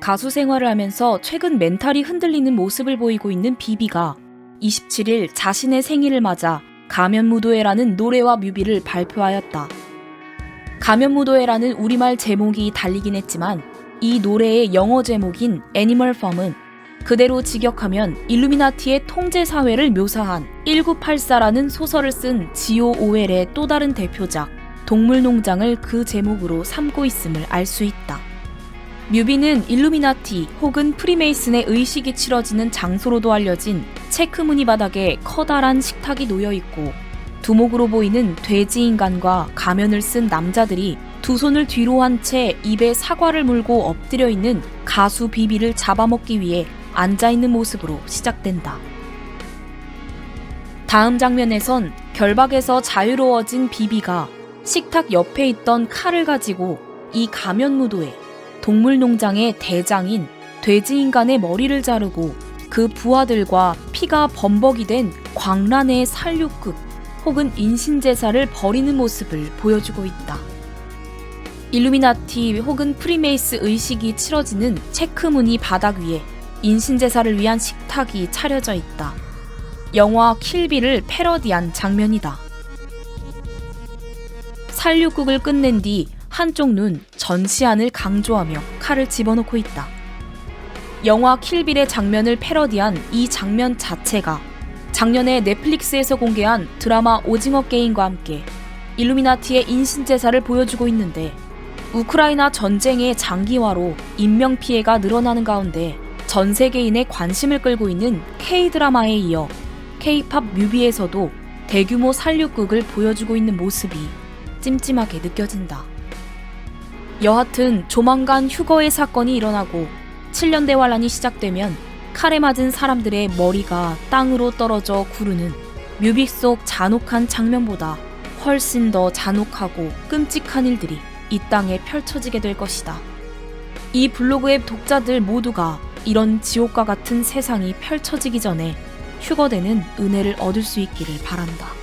가수 생활을 하면서 최근 멘탈이 흔들리는 모습을 보이고 있는 비비가 27일 자신의 생일을 맞아 가면무도회라는 노래와 뮤비를 발표하였다. 가면무도회라는 우리말 제목이 달리긴 했지만 이 노래의 영어 제목인 애니멀 펌은 그대로 직역하면 일루미나티의 통제 사회를 묘사한 1984라는 소설을 쓴 지오 오웰의 또 다른 대표작 동물농장을 그 제목으로 삼고 있음을 알 수 있다. 뮤비는 일루미나티 혹은 프리메이슨의 의식이 치러지는 장소로도 알려진 체크 무늬 바닥에 커다란 식탁이 놓여 있고 두목으로 보이는 돼지 인간과 가면을 쓴 남자들이 두 손을 뒤로 한 채 입에 사과를 물고 엎드려 있는 가수 비비를 잡아먹기 위해 앉아 있는 모습으로 시작된다. 다음 장면에선 결박에서 자유로워진 비비가 식탁 옆에 있던 칼을 가지고 이 가면 무도에 동물농장의 대장인 돼지인간의 머리를 자르고 그 부하들과 피가 범벅이 된 광란의 살육극 혹은 인신제사를 벌이는 모습을 보여주고 있다. 일루미나티 혹은 프리메이스 의식이 치러지는 체크무늬 바닥 위에 인신제사를 위한 식탁이 차려져 있다. 영화 킬비를 패러디한 장면이다. 살육국을 끝낸 뒤 한쪽 눈 전시안을 강조하며 칼을 집어넣고 있다. 영화 킬빌의 장면을 패러디한 이 장면 자체가 작년에 넷플릭스에서 공개한 드라마 오징어 게임과 함께 일루미나티의 인신제사를 보여주고 있는데 우크라이나 전쟁의 장기화로 인명 피해가 늘어나는 가운데 전 세계인의 관심을 끌고 있는 K-드라마에 이어 K-팝 뮤비에서도 대규모 살육극을 보여주고 있는 모습이 찜찜하게 느껴진다. 여하튼 조만간 휴거의 사건이 일어나고 7년 대환란이 시작되면 칼에 맞은 사람들의 머리가 땅으로 떨어져 구르는 뮤비 속 잔혹한 장면보다 훨씬 더 잔혹하고 끔찍한 일들이 이 땅에 펼쳐지게 될 것이다. 이 블로그의 독자들 모두가 이런 지옥과 같은 세상이 펼쳐지기 전에 휴거되는 은혜를 얻을 수 있기를 바란다.